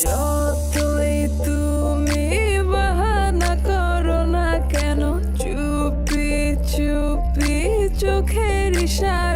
যতই তুমি করো না কেন চোখের ইশারাতে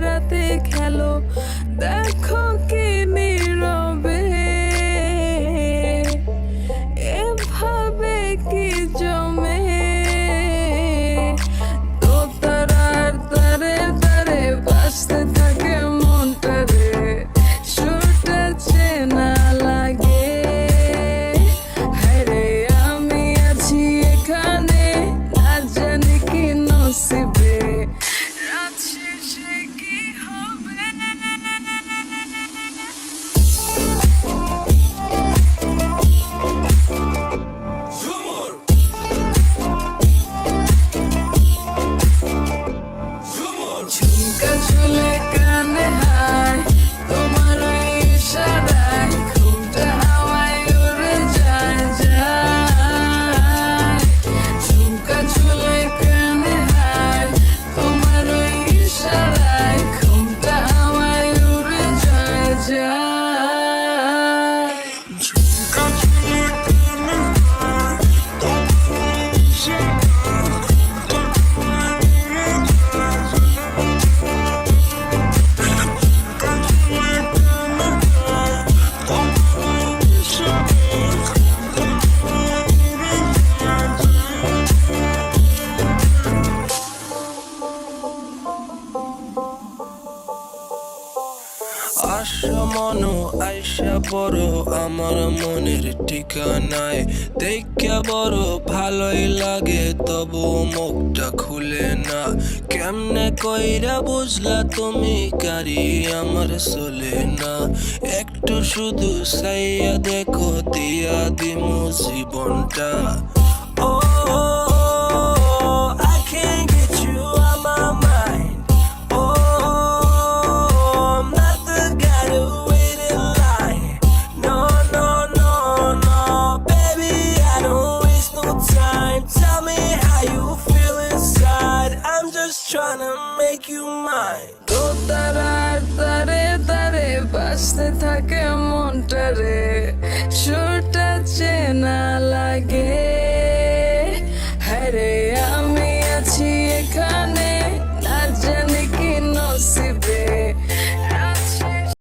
feeling আশা মনো, আইসা বড় আমার মনের ঠিকানায়। দেখা বড়, ভালোই লাগে, তবু মুখটা খুলে না। কেমনে কইরা বুঝলা তুমি, কারি আমার চলে না। একটু শুধু সাইয়া দেখো, দিয়া দিমু জীবনটা। To make you mine. তো তারে তারে থাকে মনটা